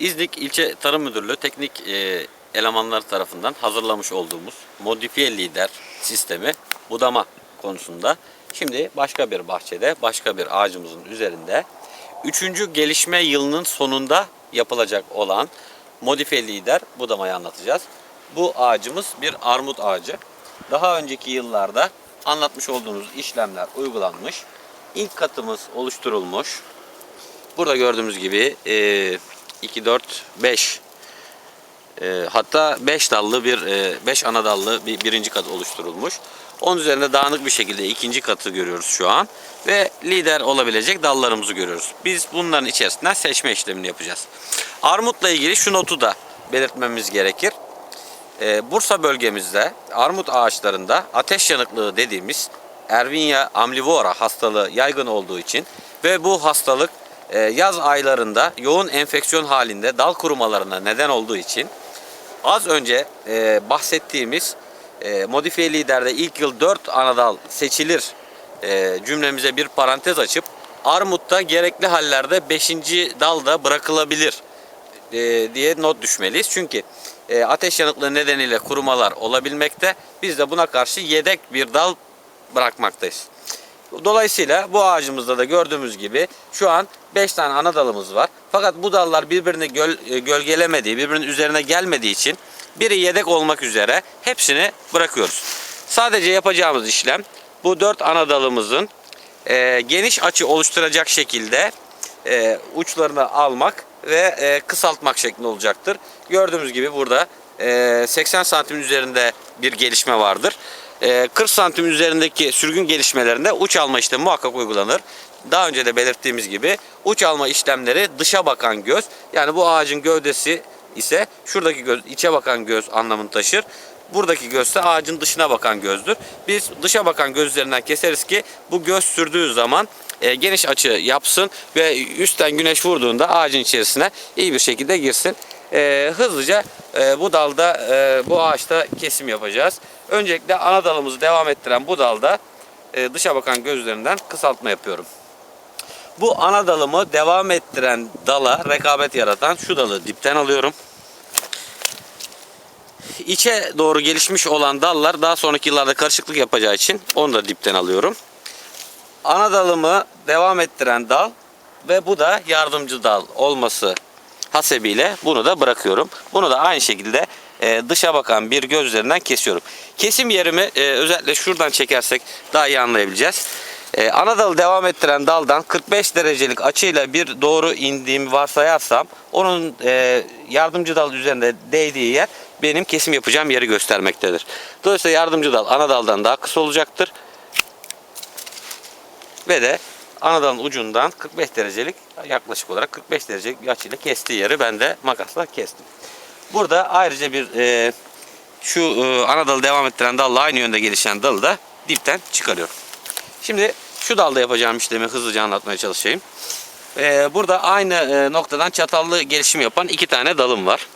İznik İlçe Tarım Müdürlüğü teknik e, elemanlar tarafından hazırlamış olduğumuz modifiye lider sistemi budama konusunda şimdi başka bir bahçede başka bir ağacımızın üzerinde üçüncü gelişme yılının sonunda yapılacak olan modifiye lider budamayı anlatacağız. Bu ağacımız bir armut ağacı. Daha önceki yıllarda anlatmış olduğumuz işlemler uygulanmış. İlk katımız oluşturulmuş. Burada gördüğümüz gibi e, 2, 4, 5 e, hatta 5 dallı bir 5 ana dallı bir birinci kat oluşturulmuş. Onun üzerinde dağınık bir şekilde ikinci katı görüyoruz şu an. Ve lider olabilecek dallarımızı görüyoruz. Biz bunların içerisinden seçme işlemini yapacağız. Armutla ilgili şu notu da belirtmemiz gerekir. Ee, Bursa bölgemizde armut ağaçlarında ateş yanıklığı dediğimiz Erwinia amlivora hastalığı yaygın olduğu için ve bu hastalık e, yaz aylarında yoğun enfeksiyon halinde dal kurumalarına neden olduğu için az önce e, bahsettiğimiz e, modifiye liderde ilk yıl 4 anadal seçilir e, cümlemize bir parantez açıp armutta gerekli hallerde 5. dalda bırakılabilir e, diye not düşmeliyiz. Çünkü ateş yanıklığı nedeniyle kurumalar olabilmekte. Biz de buna karşı yedek bir dal bırakmaktayız. Dolayısıyla bu ağacımızda da gördüğümüz gibi şu an 5 tane ana dalımız var. Fakat bu dallar birbirini göl, e, gölgelemediği, birbirinin üzerine gelmediği için biri yedek olmak üzere hepsini bırakıyoruz. Sadece yapacağımız işlem bu 4 ana dalımızın e, geniş açı oluşturacak şekilde e, uçlarını almak ve e, kısaltmak şeklinde olacaktır. Gördüğümüz gibi burada e, 80 santim üzerinde bir gelişme vardır. E, 40 santim üzerindeki sürgün gelişmelerinde uç alma işlemi muhakkak uygulanır. Daha önce de belirttiğimiz gibi uç alma işlemleri dışa bakan göz yani bu ağacın gövdesi ise şuradaki göz içe bakan göz anlamını taşır. Buradaki göz ise ağacın dışına bakan gözdür. Biz dışa bakan göz üzerinden keseriz ki bu göz sürdüğü zaman e, geniş açı yapsın ve üstten güneş vurduğunda ağacın içerisine iyi bir şekilde girsin. E, hızlıca e, bu dalda e, bu ağaçta kesim yapacağız. Öncelikle ana dalımızı devam ettiren bu dalda e, dışa bakan göz üzerinden kısaltma yapıyorum. Bu ana dalımı devam ettiren dala rekabet yaratan şu dalı dipten alıyorum. İçe doğru gelişmiş olan dallar daha sonraki yıllarda karışıklık yapacağı için onu da dipten alıyorum. Ana dalımı devam ettiren dal ve bu da yardımcı dal olması hasebiyle bunu da bırakıyorum. Bunu da aynı şekilde e, dışa bakan bir göz üzerinden kesiyorum. Kesim yerimi e, özellikle şuradan çekersek daha iyi anlayabileceğiz. E, ana dalı devam ettiren daldan 45 derecelik açıyla bir doğru indiğimi varsayarsam onun e, yardımcı dal üzerinde değdiği yer benim kesim yapacağım yeri göstermektedir. Dolayısıyla yardımcı dal ana daldan daha kısa olacaktır. Ve de ana dalın ucundan 45 derecelik yaklaşık olarak 45 derecelik bir açıyla kestiği yeri ben de makasla kestim. Burada ayrıca bir e, şu e, ana devam ettiren dalla aynı yönde gelişen dalı da dipten çıkarıyorum. Şimdi şu dalda yapacağım işlemi hızlıca anlatmaya çalışayım. E, burada aynı e, noktadan çatallı gelişim yapan iki tane dalım var.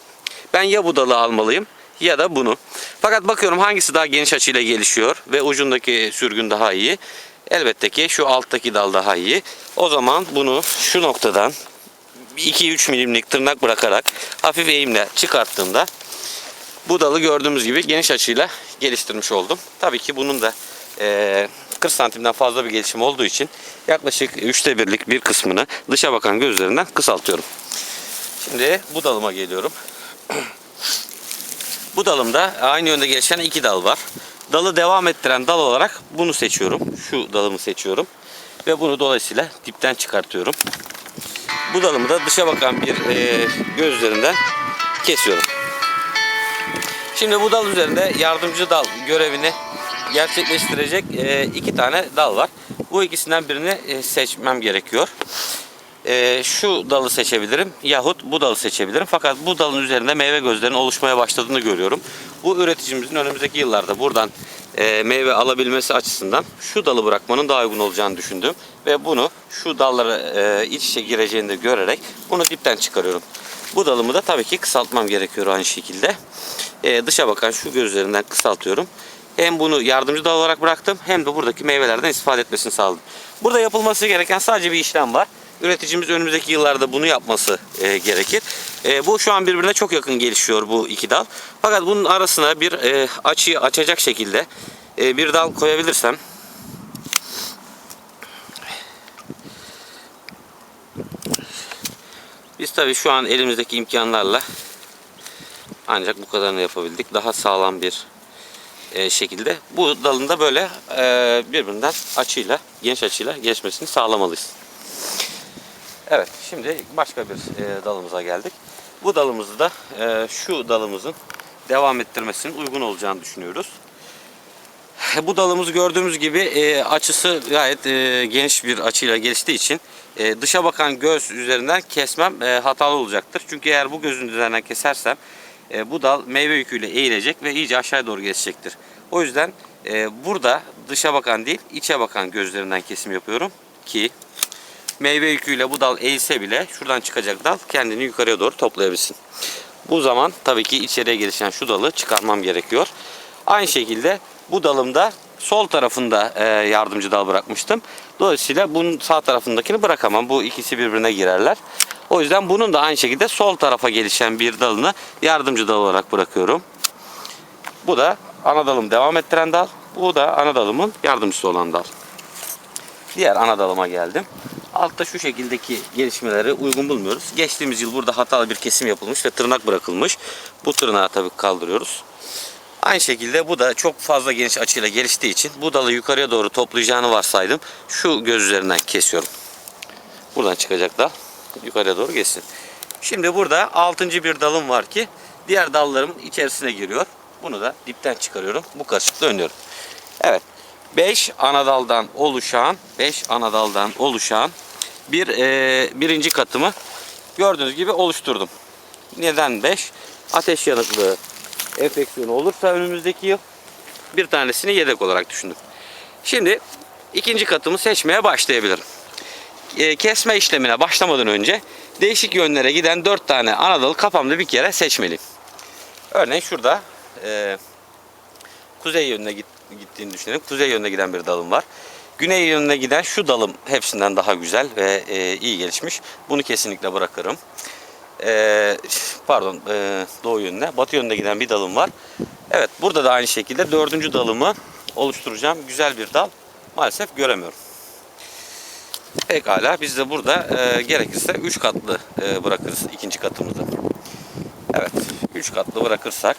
Ben ya bu dalı almalıyım ya da bunu. Fakat bakıyorum hangisi daha geniş açıyla gelişiyor ve ucundaki sürgün daha iyi. Elbette ki şu alttaki dal daha iyi. O zaman bunu şu noktadan 2-3 milimlik tırnak bırakarak hafif eğimle çıkarttığımda bu dalı gördüğümüz gibi geniş açıyla geliştirmiş oldum. Tabii ki bunun da eee 40 santimden fazla bir gelişim olduğu için yaklaşık 3'te birlik bir kısmını dışa bakan göz üzerinden kısaltıyorum. Şimdi bu dalıma geliyorum. Bu dalımda aynı yönde gelişen iki dal var. Dalı devam ettiren dal olarak bunu seçiyorum. Şu dalımı seçiyorum. Ve bunu dolayısıyla dipten çıkartıyorum. Bu dalımı da dışa bakan bir e, göz üzerinden kesiyorum. Şimdi bu dal üzerinde yardımcı dal görevini gerçekleştirecek e, iki tane dal var. Bu ikisinden birini e, seçmem gerekiyor. E, şu dalı seçebilirim yahut bu dalı seçebilirim. Fakat bu dalın üzerinde meyve gözlerinin oluşmaya başladığını görüyorum. Bu üreticimizin önümüzdeki yıllarda buradan e, meyve alabilmesi açısından şu dalı bırakmanın daha uygun olacağını düşündüm. Ve bunu şu dallara e, iç içe gireceğini de görerek bunu dipten çıkarıyorum. Bu dalımı da tabii ki kısaltmam gerekiyor aynı şekilde. E, dışa bakan şu göz üzerinden kısaltıyorum. Hem bunu yardımcı dal olarak bıraktım hem de buradaki meyvelerden istifade etmesini sağladım. Burada yapılması gereken sadece bir işlem var. Üreticimiz önümüzdeki yıllarda bunu yapması e, gerekir. E, bu şu an birbirine çok yakın gelişiyor bu iki dal. Fakat bunun arasına bir e, açıyı açacak şekilde e, bir dal koyabilirsem biz tabii şu an elimizdeki imkanlarla ancak bu kadarını yapabildik. Daha sağlam bir e, şekilde bu dalın da böyle e, birbirinden açıyla, geniş açıyla geçmesini sağlamalıyız. Evet, şimdi başka bir e, dalımıza geldik. Bu dalımızı da e, şu dalımızın devam ettirmesinin uygun olacağını düşünüyoruz. Bu dalımız gördüğümüz gibi e, açısı gayet e, geniş bir açıyla geliştiği için e, dışa bakan göz üzerinden kesmem e, hatalı olacaktır. Çünkü eğer bu gözün üzerinden kesersem e, bu dal meyve yüküyle eğilecek ve iyice aşağı doğru geçecektir. O yüzden e, burada dışa bakan değil içe bakan gözlerinden kesim yapıyorum ki meyve yüküyle bu dal eğilse bile şuradan çıkacak dal kendini yukarıya doğru toplayabilsin. Bu zaman tabii ki içeriye gelişen şu dalı çıkarmam gerekiyor. Aynı şekilde bu dalımda sol tarafında e, yardımcı dal bırakmıştım. Dolayısıyla bunun sağ tarafındakini bırakamam. Bu ikisi birbirine girerler. O yüzden bunun da aynı şekilde sol tarafa gelişen bir dalını yardımcı dal olarak bırakıyorum. Bu da ana dalım devam ettiren dal. Bu da ana dalımın yardımcısı olan dal. Diğer ana dalıma geldim. Altta şu şekildeki gelişmeleri uygun bulmuyoruz. Geçtiğimiz yıl burada hatalı bir kesim yapılmış ve tırnak bırakılmış. Bu tırnağı tabii kaldırıyoruz. Aynı şekilde bu da çok fazla geniş açıyla geliştiği için bu dalı yukarıya doğru toplayacağını varsaydım. Şu göz üzerinden kesiyorum. Buradan çıkacak dal yukarıya doğru geçsin. Şimdi burada altıncı bir dalım var ki diğer dallarımın içerisine giriyor. Bunu da dipten çıkarıyorum. Bu kaşıkla önlüyorum. Evet. 5 ana daldan oluşan 5 ana daldan oluşan bir e, birinci katımı gördüğünüz gibi oluşturdum. Neden 5? Ateş yanıklığı enfeksiyonu olursa önümüzdeki yıl bir tanesini yedek olarak düşündüm. Şimdi ikinci katımı seçmeye başlayabilirim. E, kesme işlemine başlamadan önce değişik yönlere giden 4 tane ana dalı kafamda bir kere seçmeliyim. Örneğin şurada e, kuzey yönüne git, gittiğini düşünelim. Kuzey yönüne giden bir dalım var. Güney yönüne giden şu dalım hepsinden daha güzel ve e, iyi gelişmiş. Bunu kesinlikle bırakırım. E, pardon e, doğu yönüne, batı yönüne giden bir dalım var. Evet burada da aynı şekilde dördüncü dalımı oluşturacağım. Güzel bir dal maalesef göremiyorum. Pekala biz de burada e, gerekirse 3 katlı e, bırakırız ikinci katımızı. Evet 3 katlı bırakırsak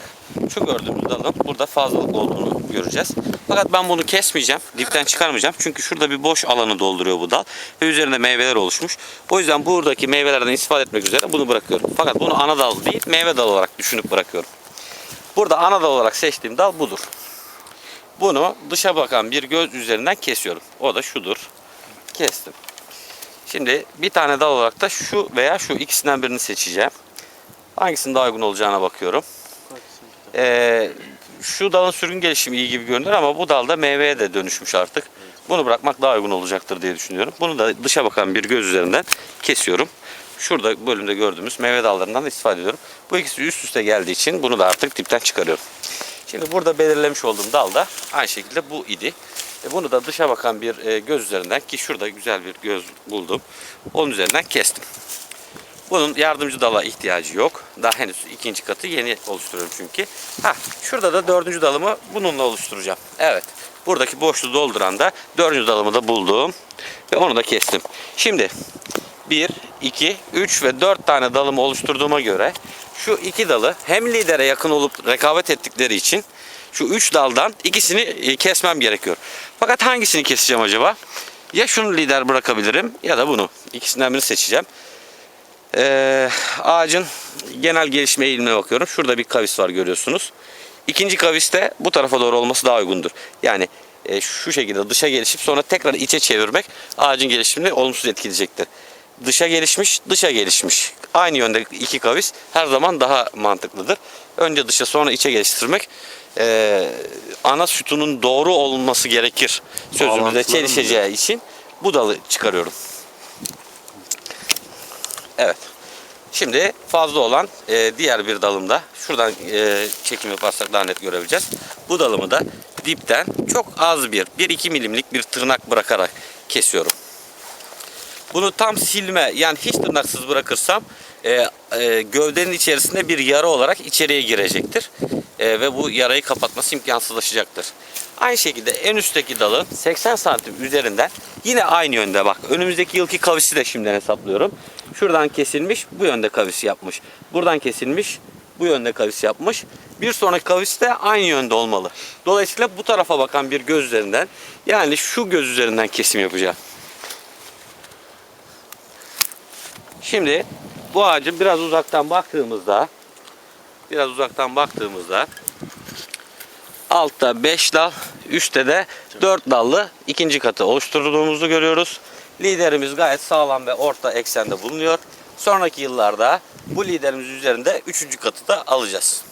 şu gördüğümüz dalın burada fazlalık olduğunu göreceğiz. Fakat ben bunu kesmeyeceğim. Dipten çıkarmayacağım. Çünkü şurada bir boş alanı dolduruyor bu dal. Ve üzerinde meyveler oluşmuş. O yüzden buradaki meyvelerden istifade etmek üzere bunu bırakıyorum. Fakat bunu ana dal değil meyve dal olarak düşünüp bırakıyorum. Burada ana dal olarak seçtiğim dal budur. Bunu dışa bakan bir göz üzerinden kesiyorum. O da şudur. Kestim. Şimdi bir tane dal olarak da şu veya şu ikisinden birini seçeceğim. Hangisinin daha uygun olacağına bakıyorum. Ee, şu dalın sürgün gelişimi iyi gibi görünür ama bu dalda meyveye de dönüşmüş artık. Bunu bırakmak daha uygun olacaktır diye düşünüyorum. Bunu da dışa bakan bir göz üzerinden kesiyorum. Şurada bölümde gördüğümüz meyve dallarından da istifade ediyorum. Bu ikisi üst üste geldiği için bunu da artık dipten çıkarıyorum. Şimdi burada belirlemiş olduğum dal da aynı şekilde bu idi. E bunu da dışa bakan bir e, göz üzerinden ki şurada güzel bir göz buldum. Onun üzerinden kestim. Bunun yardımcı dala ihtiyacı yok. Daha henüz ikinci katı yeni oluşturuyorum çünkü. Ha, şurada da dördüncü dalımı bununla oluşturacağım. Evet. Buradaki boşluğu dolduran da dördüncü dalımı da buldum. Ve onu da kestim. Şimdi 1, 2, 3 ve 4 tane dalımı oluşturduğuma göre şu iki dalı hem lidere yakın olup rekabet ettikleri için şu üç daldan ikisini e, kesmem gerekiyor. Fakat hangisini keseceğim acaba? Ya şunu lider bırakabilirim ya da bunu. İkisinden birini seçeceğim. Ee, ağacın genel gelişme eğilimine bakıyorum. Şurada bir kavis var görüyorsunuz. İkinci kavis de bu tarafa doğru olması daha uygundur. Yani e, şu şekilde dışa gelişip sonra tekrar içe çevirmek ağacın gelişimini olumsuz etkileyecektir. Dışa gelişmiş, dışa gelişmiş. Aynı yönde iki kavis her zaman daha mantıklıdır. Önce dışa sonra içe geliştirmek e, ana sütunun doğru olması gerekir sözümüzde çelişeceği için bu dalı çıkarıyorum. Evet. Şimdi fazla olan e, diğer bir dalımda şuradan e, çekim yaparsak daha net görebileceğiz. Bu dalımı da dipten çok az bir 1-2 milimlik bir tırnak bırakarak kesiyorum. Bunu tam silme yani hiç tırnaksız bırakırsam e, e, gövdenin içerisinde bir yara olarak içeriye girecektir. E, ve bu yarayı kapatması imkansızlaşacaktır. Aynı şekilde en üstteki dalı 80 santim üzerinden yine aynı yönde bak. Önümüzdeki yılki kavisi de şimdiden hesaplıyorum. Şuradan kesilmiş bu yönde kavisi yapmış. Buradan kesilmiş bu yönde kavis yapmış. Bir sonraki kavis de aynı yönde olmalı. Dolayısıyla bu tarafa bakan bir göz üzerinden yani şu göz üzerinden kesim yapacağım. Şimdi bu ağacı biraz uzaktan baktığımızda biraz uzaktan baktığımızda altta 5 dal, üstte de 4 dallı ikinci katı oluşturduğumuzu görüyoruz. Liderimiz gayet sağlam ve orta eksende bulunuyor. Sonraki yıllarda bu liderimiz üzerinde üçüncü katı da alacağız.